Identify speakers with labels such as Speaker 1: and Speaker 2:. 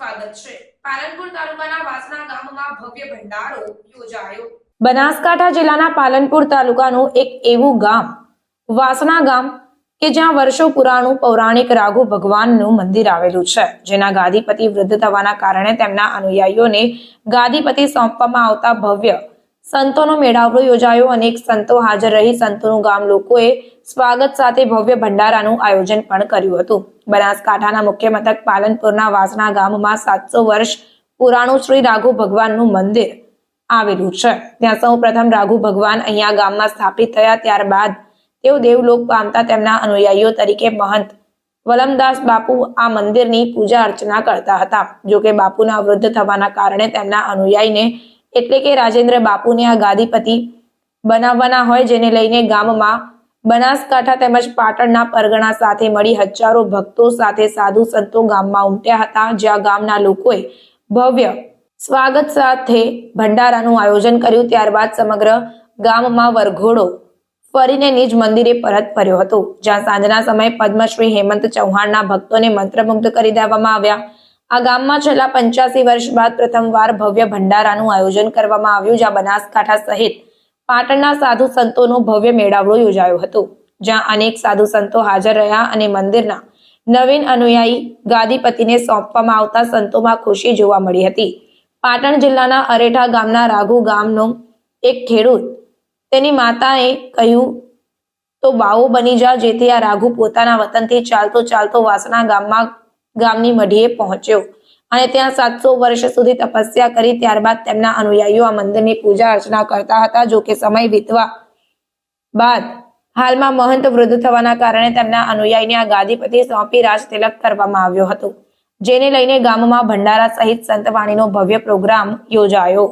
Speaker 1: સ્વાગત છે. પાલનપુર તાલુકાના વાસણા ગામમાં ભવ્ય ભંડારો યોજાયો.
Speaker 2: બનાસકાંઠા જિલ્લાના પાલનપુર તાલુકાનું એક એવું ગામ, વાસણા ગામ, કે જ્યાં વર્ષો પુરાણું પૌરાણિક રાઘુ ભગવાનનું મંદિર આવેલું છે. જેના ગાદીપતિ વૃદ્ધ થવાના કારણે તેમના અનુયાયીઓને ગાદીપતિ સોંપવામાં આવતા ભવ્ય સંતોનો મેળાવડો યોજાયો અનેક સંતો હાજર રહી. સંતોનું ગામ લોકોએ સ્વાગત સાથે ભવ્ય ભંડારાનું આયોજન પણ કર્યું હતું. બનાસકાંઠાના મુખ્ય મથક પાલનપુરના વાસણા ગામમાં સાતસો વર્ષ પુરાણું શ્રી રાઘુ ભગવાનનું મંદિર આવેલું છે. ત્યાં સૌ પ્રથમ રાઘુ ભગવાન અહીંયા ગામમાં સ્થાપિત થયા. ત્યારબાદ તેઓ દેવલોક પામતા તેમના અનુયાયીઓ તરીકે મહંત વલમદાસ બાપુ આ મંદિરની પૂજા અર્ચના કરતા હતા. જોકે બાપુના વૃદ્ધ થવાના કારણે તેમના અનુયાયીને એટલે કે રાજેન્દ્ર બાપુને આ ગાદીપતિ બનાવવાના હોય, જેને લઈને ગામમાં બનાસકાંઠા તેમજ પાટણના પરગણા સાથે મળી હજારો ભક્તો સાથે સાધુ સંતો ગામમાં ઉમટ્યા હતા, જ્યાં ગામના લોકોએ ભવ્ય સ્વાગત સાથે ભંડારાનું આયોજન કર્યું. ત્યારબાદ સમગ્ર ગામમાં વરઘોડો ફરીને નિજ મંદિરે પરત ફર્યો હતો, જ્યાં સાંજના સમયે પદ્મશ્રી હેમંત ચૌહાણના ભક્તોને મંત્રમુગ્ધ કરી દેવામાં આવ્યા. આ ગામમાં છેલ્લા પંચ્યાસી વર્ષ બાદ પ્રથમવાર ભવ્ય ભંડારાનું આયોજન કરવામાં આવ્યું, જ્યાં બનાસકાંઠા સહિત પાટણના સાધુ સંતોનો ભવ્ય મેળાવડો યોજાયો હતો, જ્યાં અનેક સાધુ સંતો હાજર રહ્યા અને મંદિરના નવીન અનુયાયી ગાદીપતિને સોંપવામાં આવતા સંતોમાં ખુશી જોવા મળી હતી. પાટણ જિલ્લાના અરેઠા ગામના રાઘુ ગામનો એક ખેડૂત તેની માતાએ કહ્યું, તો બાવો બની જા, જેથી આ રાઘુ પોતાના વતનથી ચાલતો ચાલતો વાસણા ગામમાં ગામની મઢીએ પહોંચ્યો અને ત્યાં સાતસો વર્ષ સુધી તપસ્યા કરી ત્યારબાદ તેમના અનુયાયીઓ આ મંદિરની પૂજા અર્ચના કરતા હતા જો કે સમય વીતવા બાદ હાલમાં મહંત વૃદ્ધ થવાના કારણે તેમના અનુયાયીને આ ગાદીપતિ સોંપી રાજ તિલક કરવામાં આવ્યો હતો, જેને લઈને ગામમાં ભંડારા સહિત સંતવાણીનો ભવ્ય પ્રોગ્રામ યોજાયો.